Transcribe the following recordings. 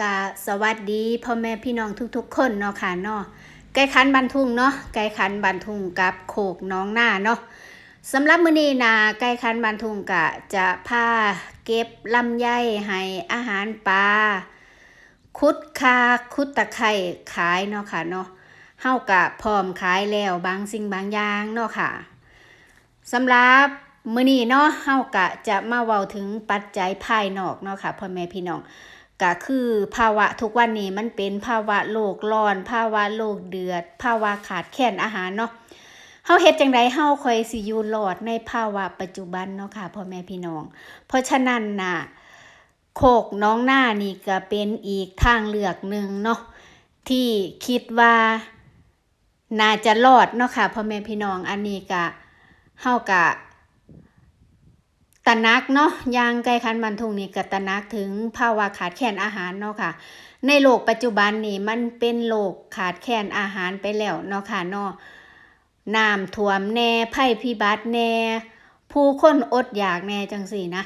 กาสวัสดีพ่อแม่พี่น้องทุกๆ คนเนาะค่ะเนาะไก่ขันบันทุงเนาะไก่ขันบันทุงกับโขกน้องหน้าเนาะสำหรับมื้อนี้นะไก่ขันบันทุงกะจะพาเก็บลำไยให้อาหารปลาคุดคาคุดตะไคร่ขายเนาะค่ะเนาะเฮากะพร้อมขายแล้วบางสิ่งบางอย่างเนาะค่ะสำหรับมื้อนี้เนาะเฮากะจะมาเว้าถึงปัจจัยภายนอกเนาะค่ะพ่อแม่พี่น้อง ก็คือภาวะทุกวันนี้มันเป็นภาวะโลกร้อน ภาวะโลกเดือด ภาวะขาดแคลนอาหารเนาะเฮาเฮ็ดจังไดเฮาคอยสิอยู่รอดในภาวะปัจจุบันเนาะค่ะพ่อแม่พี่น้อง เพราะฉะนั้นน่ะโคกน้องหน้านี่ก็เป็นอีกทางเลือกหนึ่งเนาะที่คิดว่าน่าจะรอดเนาะค่ะพ่อแม่พี่น้องอันนี้ก็เฮาก็ ระนักเนาะยางไก่คันมันทุงนี่ก็ตระนักถึงภาวะขาดแคลนอาหารเนาะค่ะ ในโลกปัจจุบันนี่มันเป็นโลกขาดแคลนอาหารไปแล้วเนาะค่ะเนาะน้ำท่วมแน่ภัยพิบัติแน่ ผู้คนอดอยากแน่จังสี่นะ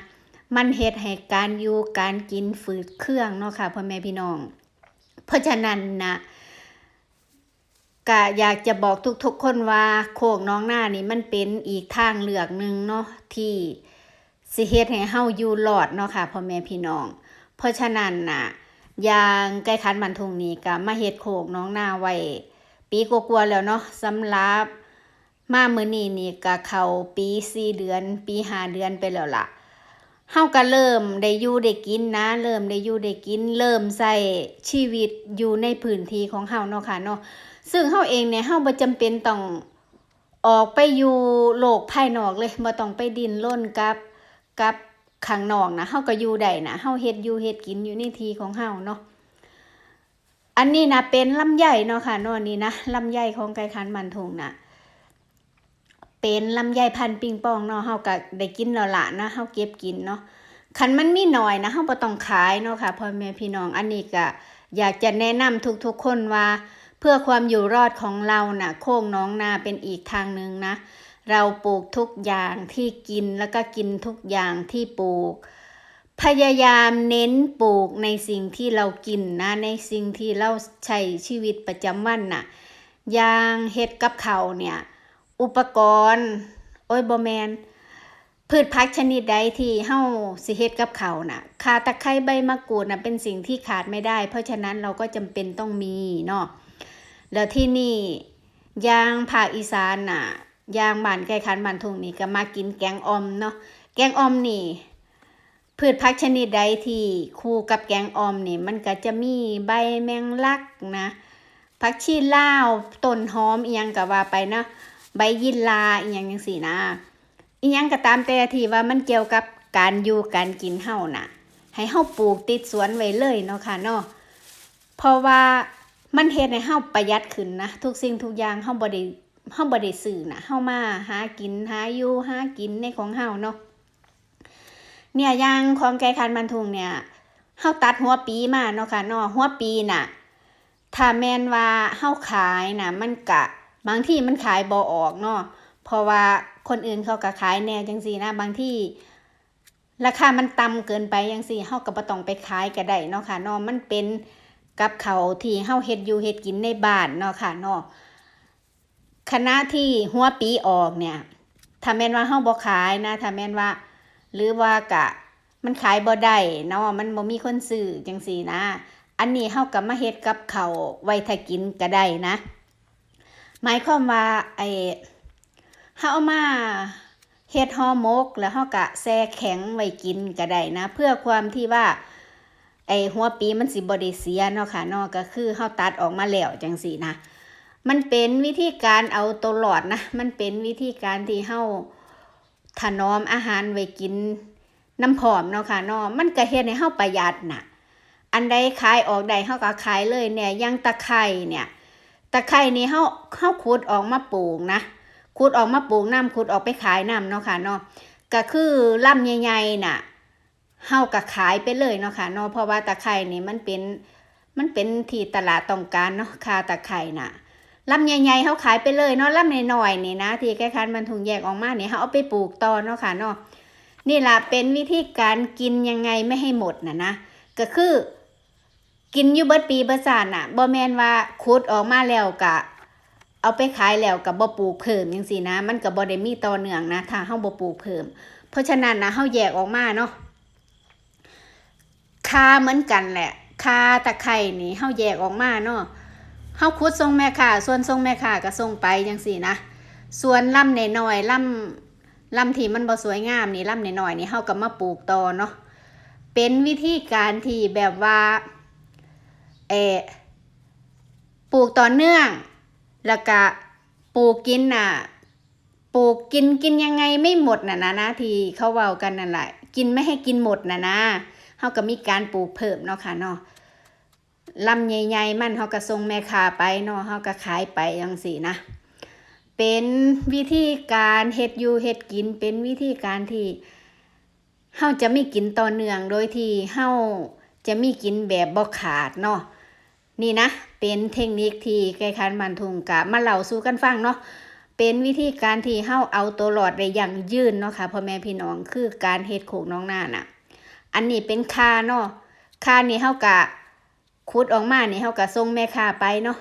มันเฮ็ดให้การอยู่การกินฝืดเครื่องเนาะค่ะพ่อแม่พี่น้อง เพราะฉะนั้นนะก็อยากจะบอกทุกๆคนว่าโคกน้องหน้านี่มันเป็นอีกทางเลือกหนึ่งเนาะที่ สิเฮ็ดให้เฮาอยู่รอดเนาะค่ะพ่อแม่พี่น้อง เพราะฉะนั้นน่ะยางไก่คันบันทุงนี้ก็มาเฮ็ดโขกน้องนาไว้ปีกว่าๆแล้วเนาะสำหรับมามื้อนี้นี่ก็เข้าปี4เดือน ปี5เดือนไปแล้วล่ะเฮาก็เริ่มได้อยู่ได้กินนะ เริ่มได้อยู่ได้กิน เริ่มใช้ชีวิตอยู่ในพื้นที่ของเฮาเนาะค่ะเนาะซึ่งเฮาเองเนี่ยเฮาบ่จำเป็นต้องออกไปอยู่โลกภายนอกเลยบ่ต้องไปดิ้นรนกับ กับข้างนอกนะเฮาก็อยู่ได้นะเฮาเฮ็ดอยู่เฮ็ดกินอยู่ในทีของเฮาเนาะอันนี้นะเป็นลำไยเนาะค่ะนาะนี่นะลำไยของไก่คันมันทงนะเป็นลำไยพันปิงปองเนาะเฮาก็ได้กินแล้วละนะเฮาเก็บกินเนาะคันมันมีน้อยนะเฮาบ่ต้องขายเนาะค่ะพ่อแม่พี่น้องอันนี้ก็อยากจะแนะนำทุกๆคนว่า เพื่อความอยู่รอดของเราน่ะ โค้งน้องนาเป็นอีกทางหนึ่งนะ เราปลูกทุกอย่างที่กินแล้วก็กินทุกอย่างที่ปลูก พยายามเน้นปลูกในสิ่งที่เรากินนะ ในสิ่งที่เราใช้ชีวิตประจำวันน่ะอย่างเฮ็ดกับเขาเนี่ย อุปกรณ์ โอ้ยบอแมนพืชพักชนิดใดที่เฮาสิเฮ็ดกับเขาวน่ะขาตะไคร้ใบมะกรูดน่ะเป็นสิ่งที่ขาดไม่ได้ เพราะฉะนั้นเราก็จำเป็นต้องมีเนาะแล้วที่นี่ยางภาคอีสานน่ะ ย่างบ้านไก่คันบ้านทุ่งนี่ก็มากินแกงออมเนาะแกงออมนี่พืชผักชนิดใดที่คู่กับแกงออมนี่มันก็จะมีใบแมงลักนะผักชีลาวต้นหอมอียังก็ว่าไปเนาะใบยินลาอียังจังซี่นะอียังก็ตามแต่ที่ว่ามันเกี่ยวกับการอยู่การกินเฮาน่ะ ให้เฮาปลูกติดสวนไว้เลยเนาะค่ะเนาะเพราะว่ามันเฮ็ดให้เฮาประหยัดขึ้นนะทุกสิ่งทุกอย่างเฮาบ่ได้ เฮาบ่ได้ซื้อนะเฮามาหากินหาอยู่หากินในของเฮาเนาะเนี่ยยางของไก่คันมันทุงเนี่ยเฮาตัดหัวปีมาเนาะค่ะเนาะหัวปีน่ะถ้าแม่นว่าเฮาขายน่ะ มันกะ บางที่มันขายบ่ออกเนาะเพราะว่าคนอื่นเขาก็ขายแน่จังซี่นะ บางที่ราคามันต่ำเกินไปจังซี่เฮาก็บ่ต้องไปขายก็ได้เนาะค่ะเนาะมันเป็นกับเขาวที่เฮาเฮ็ดอยู่เฮ็ดกินในบ้านเนาะค่ะเนาะ คณะที่หัวปีออกเนี่ยถ้าแม่นว่าเฮาบ่ขายนะถ้าแม่นว่า หรือว่ากะมันขายบ่ได้เนาะมันบ่มีคนซื้อจังซี่นะ อันนี้เฮาก็มาเฮ็ดกับเขาไว้ถ้ากินก็ได้นะ หมายความว่าไอ้เฮาเอามาเฮ็ดห่อหมก แล้วเฮาก็แช่แข็งไว้กินก็ได้นะ เพื่อความที่ว่าไอ้หัวปีมันสิบ่ได้เสียเนาะค่ะเนาะก็คือเฮาตัดออกมาแล้วจังซี่นะ มันเป็นวิธีการเอาตัวรอดนะ มันเป็นวิธีการที่เฮาถนอมอาหารไว้กินน้ำผอมเนาะค่ะเนาะมันก็เฮ็ดให้เฮาประหยัดน่ะ อันใดขายออกได้เฮาก็ขายเลยเนี่ยย่างตะไคร่เนี่ยตะไคร่นี่เฮาเฮาขุดออกมาปลูกนะขุดออกมาปลูกน้ำขุดออกไปขายน้ำเนาะค่ะเนาะก็คือลำใหญ่ๆน่ะเฮาก็ขายไปเลยเนาะค่ะเนาะเพราะว่าตะไคร่นี่มันเป็นมันเป็นที่ตลาดต้องการเนาะค่าตะไคร่น่ะ ลำใหญ่ๆเขาขายไปเลยเนาะลำน้อยๆนี่นะ ที่แค่คันมันถุงแยกออกมาเนี่ยเขาเอาไปปลูกต่อเนาะค่ะเนาะนี่ล่ะเป็นวิธีการกินยังไงไม่ให้หมดนะนะก็คือ กินอยู่เบิดปีเบิดศาสตร์น่ะบ่แมนว่าขุดออกมาแล้วกะ เอาไปขายแล้วกับบ่ปลูกเพิ่มจังซี่นะ มันก็บ่ได้มีต่อเนื่องนะถ้าเฮาบ่ปลูกเพิ่ม เพราะฉะนั้นนะเฮาแยกออกมาเนาะคาเหมือนกันแหละคาตะไคร่นี่เฮาแยกออกมาเนาะ เฮาขุดทรงแม่ค้าส่วนทรงแม่ค้าก็ส่งไปจังซี่นะ ส่วนลำน้อยๆลำลำที่มันบ่สวยงามนี่ลำน้อยๆนี่เฮาก็มาปลูกต่อเนาะ เป็นวิธีการที่แบบว่าเอปลูกต่อเนื่อง แล้วก็ปลูกกินน่ะ ปลูกกินกินยังไงไม่หมดน่ะนะนะที่เขาเว้ากันนั่นแหละ กินไม่ให้กินหมดน่ะนะเฮาก็มีการปลูกเพิ่มเนาะค่ะเนาะ ลำใหญ่ๆมันเฮาก็ส่งแม่ค้าไปเนาะเฮาก็ขายไปจังซี่นะ เป็นวิธีการเฮ็ดอยู่เฮ็ดกิน เป็นวิธีการที่เฮาจะไม่กินต่อเนื่องโดยที่เฮาจะมีกินแบบบ่ขาดเนาะนี่นะ เป็นเทคนิคที่ไก่คันบันทุงกะมาเล่าสู่กันฟังเนาะเป็นวิธีการที่เฮาเอาตัวรอดได้อย่างยืนเนาะค่ะพ่อแม่พี่น้องคือการเฮ็ดโขกน้องหน้าน่ะ อันนี้เป็นคาเนาะคานี่เฮากะ ขุดออกมานี่เฮากะส่งแม่ค้าไปเนาะ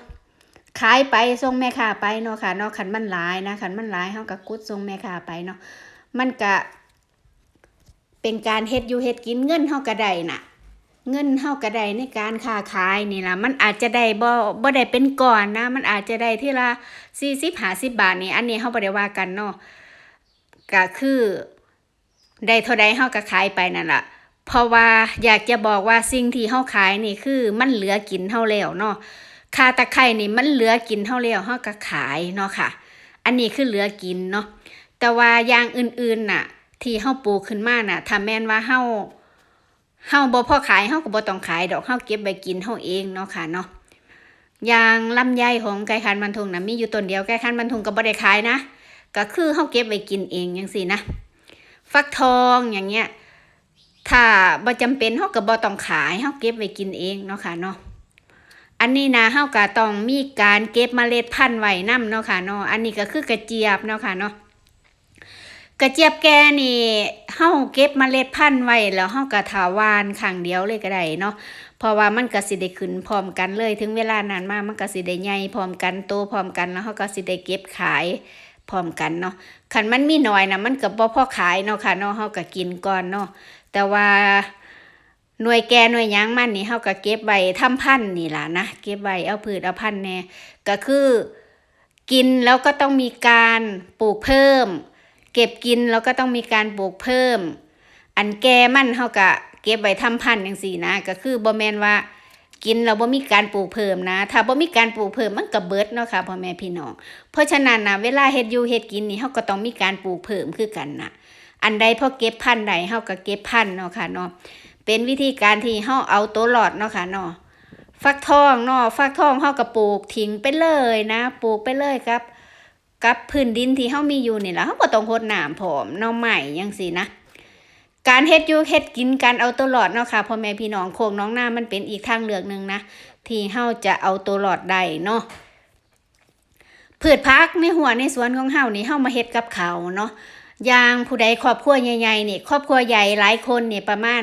ขายไปส่งแม่ค้าไปเนาะค่ะเนาะคันมันหลายนะคันมันหลายเฮากะขุดส่งแม่ค้าไปเนาะมันกะเป็นการเฮ็ดอยู่เฮ็ดกินเงินเฮาก็ได้น่ะ เงินเฮาก็ได้ในการค้าขายนี่ล่ะมันอาจจะได้บ่บ่ได้เป็นก่อนนะ มันอาจจะได้ที่ละสี่สิบห้าสิบบาทนี่อันนี้เฮาบ่ได้ว่ากันเนาะก็คือได้เท่าใดเฮาก็ขายไปนั่นล่ะ เพราะว่าอยากจะบอกว่าสิ่งที่เฮาขายนี่คือมันเหลือกินเฮาแล้วเนาะคาตะไคร่นี่มันเหลือกินเฮาแล้วเฮาก็ขายเนาะค่ะ อันนี้คือเหลือกินเนาะแต่ว่าอย่างอื่นๆน่ะ ที่เฮาปลูกขึ้นมาน่ะถ้าแม่นว่าเฮาเฮาบ่พอขายเฮาก็บ่ต้องขายดอกเฮาเก็บไว้กินเฮาเองเนาะค่ะเนาะอย่างลำไยของไก่คันบันทุงนะมีอยู่ต้นเดียวไก่คันบันทุงก็บ่ได้ขายนะก็คือเฮาเก็บไว้กินเองจังซี่นะ ฟักทองอย่างเงี้ย ถ้าบ่จำเป็นเฮาก็บ่ต้องขายเฮาเก็บไว้กินเองเนาะค่ะเนาะอันนี้นะเฮาก็ต้องมีการเก็บเมล็ดพันธุ์ไว้นํเนาะค่ะเนาะอันนี้ก็คือกระเจี๊ยบเนาะค่ะเนาะกระเจี๊ยบแก่นี่เฮาเก็บเมล็ดพันธุ์ไว้แล้วเฮาก็ถาวานข้างเดียวเลยก็ได้เนาะเพราะว่ามันก็สิได้ขึ้นพร้อมกันเลย ถึงเวลานั้นมามันก็สิได้ใหญ่พร้อมกันโตพร้อมกันแล้วเขาก็สิได้เก็บขายพร้อมกันเนาะคันมันมีน้อยนะมันก็บ่พอขายเนาะค่ะเนาะเฮาก็กินก่อนเนาะ แต่ว่าหน่วยแก่หน่วยยังมันนี่เฮาก็เก็บไว้ทำพันธุ์นี่ล่ะนะเก็บไว้เอาพืชเอาพันธุ์แน่ก็คือกินแล้วก็ต้องมีการปลูกเพิ่ม เก็บกินแล้วก็ต้องมีการปลูกเพิ่ม อันแก่มันเฮาก็เก็บไว้ทำพันธุ์จังซี่นะ ก็คือบ่แม่นว่ากินแล้วบ่มีการปลูกเพิ่มนะ ถ้าบ่มีการปลูกเพิ่มมันก็เบิดเนาะค่ะพ่อแม่พี่น้อง เพราะฉะนั้นนะเวลาเฮ็ดอยู่เฮ็ดกินนี่เฮาก็ต้องมีการปลูกเพิ่มคือกันนะ อันใดพอเก็บพันใดเฮาก็เก็บพันเนาะค่ะเนาะเป็นวิธีการที่เฮาเอาตัวรอดเนาะค่ะเนาะฟักทองเนาะฟักทองเฮาก็ปลูกทิ้งไปเลยนะ ปลูกไปเลยครับ กับพื้นดินที่เฮามีอยู่นี่ล่ะเฮาก็ต้องรดน้ำพร้อมหน่อไม้จังซี่นะการเฮ็ดอยู่เฮ็ดกินการเอาตัวรอดเนาะค่ะพ่อแม่พี่น้องโคกน้องหน้ามันเป็นอีกทางเลือกหนึ่งนะที่เฮาจะเอาตัวรอดได้เนาะพืชพักในหัวในสวนของเฮานี่เฮามาเฮ็ดกับเขาเนาะ อย่างผู้ใดครอบครัวใหญ่ๆนี่ครอบครัวใหญ่หลายคนนี่ประมาณ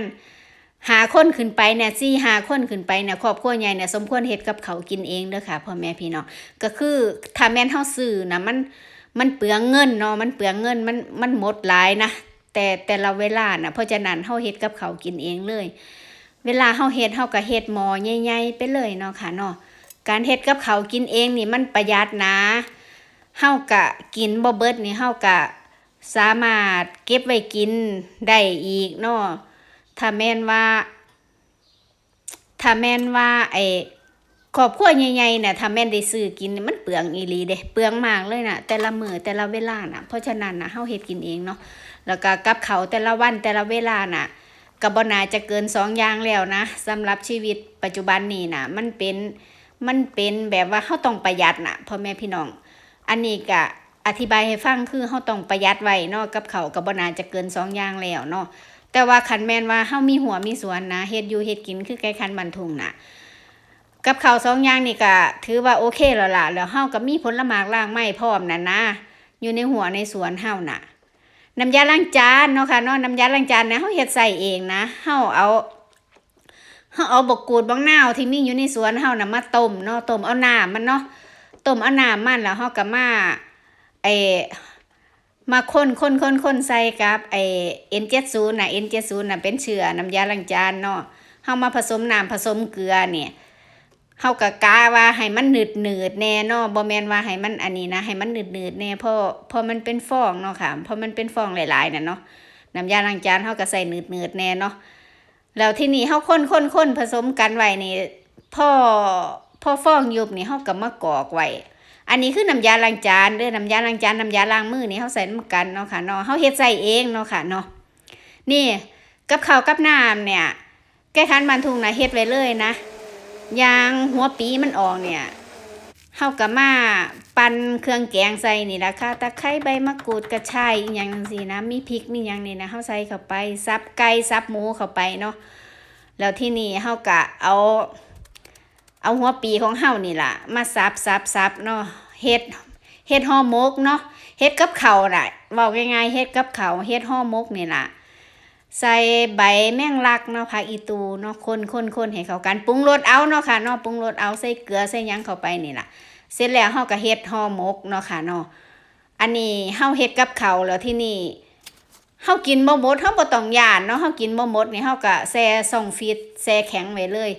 หาคนขึ้นไปเนี่ยสี่หาคนขึ้นไปเนี่ยครอบครัวใหญ่เนี่ยสมควรเฮ็ดกับเขากินเองเด้อค่ะพ่อแม่พี่น้องก็คือถ้าแม่นเฮาซื้อนะมันมันเปลืองเงินเนาะมันเปลืองเงินมันมันหมดหลายนะแต่แต่ละเวลานะเพราะฉะนั้นเฮาเฮ็ดกับเขากินเองเลย เวลาเฮาเฮ็ดเฮาก็เฮ็ดหมอใหญ่ๆไปเลยเนาะค่ะเนาะการเฮ็ดกับเขากินเองนี่มันประหยัดนะเฮาก็กินบ่เบิดนี่เฮาก็ สามารถเก็บไว้กินได้อีกเนาะถ้าแม่นว่า ถ้าแม่นว่าไอ้ครอบครัวใหญ่ๆน่ะถ้าแม่นได้ซื้อกินมันเปลืองอีหลีเด้เปลืองมากเลยน่ะแต่ละมือแต่ละเวลาน่ะ เพราะฉะนั้นน่ะเฮาเฮ็ดกินเองเนาะแล้วก็กับเขาแต่ละวันแต่ละเวลาน่ะกับบนาจะเกินสองอย่างแล้วนะสำหรับชีวิตปัจจุบันนี้น่ะมันเป็นมันเป็นแบบว่าเขาต้องประหยัดน่ะพ่อแม่พี่น้อง อันนี้ก็ อธิบายให้ฟังคือเขาต้องประหยัดไว้เนาะกับเขากับบนาจะเกินสองอย่างแล้วเนาะแต่ว่าขันแมนว่าเฮามีหัวมีสวนนะเฮ็ดอยู่เฮ็ดกินคือไก่คันบันทุงน่ะกับเขาสองอย่างนี่ก็ถือว่าโอเคแล้วล่ะแล้วเฮาก็มีผลหมากล่างไม้พร้อมน่ะนะอยู่ในหัวในสวนเฮาน่ะน้ำยาล้างจานเนาะค่ะเนาะน้ำยาล้างจานนี่ยเฮาเฮ็ดใส่เองนะเฮาเอาเฮาเอาบกกูดบังนาวที่มีอยู่ในสวนเฮาน่ะมาต้มเนาะต้มเอาน้ำมันเนาะต้มเอาน้ำมันแล้วเฮาก็มา ไอมาคนคนคนคนใส่กับไอ N70 น่ะ N70 น่ะเป็นเชื้อน้ำยาล้างจานเนาะเฮามาผสมน้ำผสมเกลือเนี่ยเฮาก็กะว่าให้มันหนืดหนืดแน่เนาะบ่แมนว่าให้มันอันนี้นะให้มันหนืดหนืดแน่เพราะเพราะมันเป็นฟองเนาะค่ะเพราะมันเป็นฟองหลายๆน่ะเนาะน้ำยาล้างจานเฮาก็ใส่หนืดหนืดแน่เนาะแล้วที่นี่เฮาค้นค้นค้นผสมกันไว้นี่พ่อพ่อฟองยุบนี่เฮาก็มากอกไว้ อันนี้คือน้ำยาล้างจานเด้อน้ำยาล้างจานน้ำยาล้างมือนี่เฮาใส่น้ำกันเนาะค่ะเนาะเฮาเฮ็ดใส่เองเนาะค่ะเนาะนี่กับข้าวกับน้ำเนี่ย แก้คันบันทุงนะเฮ็ดไว้เลยนะยางหัวปีมันออกเนี่ยเฮาก็มาปั่นเครื่องแกงใส่นี่ละค่ะตะไคร้ใบมะกรูดกระชายอยังจังซี่นะมีพริกมีหยังนี่นะเฮาใส่เข้าไปซับไก่ซับหมูเข้าไปเนาะแล้วที่นี่เฮากะเอา เอาหัวปีของเฮานี่ล่ะ มาซับซับซับเนาะเฮ็ดเฮ็ดห่อมกเนาะเฮ็ดกับเขาน่ะเว้าง่ายๆเฮ็ดกับเขาเฮ็ดห่อมกนี่ล่ะใส่ใบแมงลักเนาะผักอีตูเนาะคนคนคนให้เข้ากันปรุงรสเอาเนาะค่ะเนาะปรุงรสเอาใส่เกลือใส่ยังเข้าไปนี่ล่ะ เสร็จแล้วเฮาก็เฮ็ดห่อมกเนาะค่ะเนาะอันนี้เฮาเฮ็ดกับเขาแล้วที่นี่เฮากินบ่หมดเฮาบ่ต้องย่านเนาะเฮากินบ่หมดนี่เฮาก็แช่ส่องฟีดแช่แข็งไว้เลย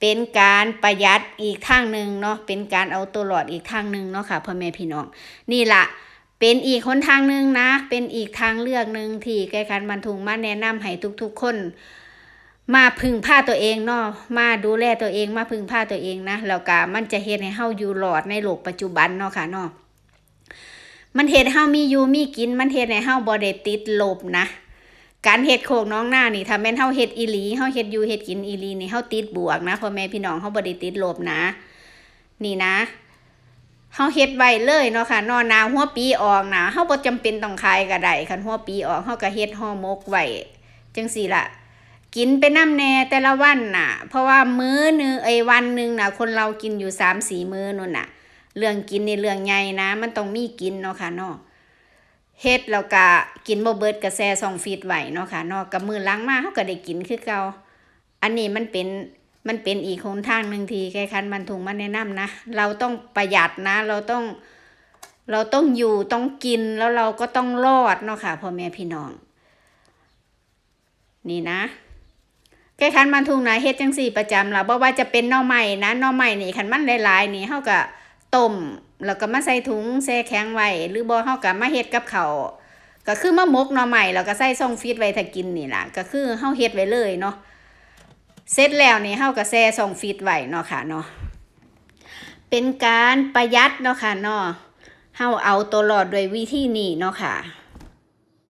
เป็นการประหยัดอีกทางหนึ่งเนาะเป็นการเอาตัวรอดอีกทางหนึ่งเนาะค่ะพ่อแม่พี่น้องนี่ละเป็นอีกหนทางหนึ่งนะ เป็นอีกทางเลือกหนึ่งที่แก้การบรรทุงมาแนะนำให้ทุกๆคน มาพึ่งพาตัวเองเนาะมาดูแลตัวเองมาพึ่งพาตัวเองนะแล้วก็มันจะเฮ็ดให้เฮาอยู่รอดในโลกปัจจุบันเนาะค่ะเนาะมันเฮ็ดให้เฮามีอยู่มีกิน มันเฮ็ดให้เฮาบ่ได้ติดลบนะ การเฮ็ดโคกน้องหน้านี่ถ้าแม่นเฮาเฮ็ดอีหลีเฮาเฮ็ดอยู่เฮ็ดกินอีหลีนี่เฮาติดบวกนะพ่อแม่พี่น้องเฮาบ่ได้ติดลบนะ นี่นะเฮาเฮ็ดไว้เลยเนาะค่ะนอนนาหัวปีออกนะเฮาบ่จำเป็นต้องขายก็ได้คันหัวปีออกเฮาก็เฮ็ดห่อหมกไว้จังซี่ล่ะ กินไปน้ำแน่แต่ละวันน่ะ เพราะว่ามื้อนึงไอ้วันหนึงน่ะ คนเรากินอยู่3-4มื้อนู่นน่ะ เรื่องกินนี่เรื่องใหญ่นะ มันต้องมีกินเนาะค่ะเนาะ เฮ็ดแล้วก็กินบ่เบิดก็แซซองฟีดไหวเนาะค่ะเนาะกับมือล้างมาเฮาก็ได้กินคือเก่าอันนี้มันเป็นมันเป็นอีกหนทางหนึ่งที่ใครคันมันถุงมาแนะนำนะ เราต้องประหยัดนะ เราต้อง เราต้องอยู่ต้องกินแล้วเราก็ต้องรอดเนาะค่ะพ่อแม่พี่น้อง นี่นะแก้คันมันทุงนะเฮ็ดจังสี่ประจำล่ะบ่ว่าจะเป็นน่อไม้นะน่อไม้นี่คันมันหลายๆนี่เฮาก็ ต้มแล้วก็มาใส่ถุงแช่แข็งไว้หรือบ่เฮาก็มาเฮ็ดกับเขาก็คือมะมกหน่อไม้แล้วก็ใส่ซ่องฟีดไว้ถ้ากินนี่ล่ะก็คือเฮาเฮ็ดไว้เลยเนาะเสร็จแล้วนี่เฮาก็แช่ซ่องฟีดไว้เนาะค่ะเนาะเป็นการประหยัดเนาะค่ะเนาะเฮาเอาตัวรอดด้วยวิธีนี้เนาะค่ะ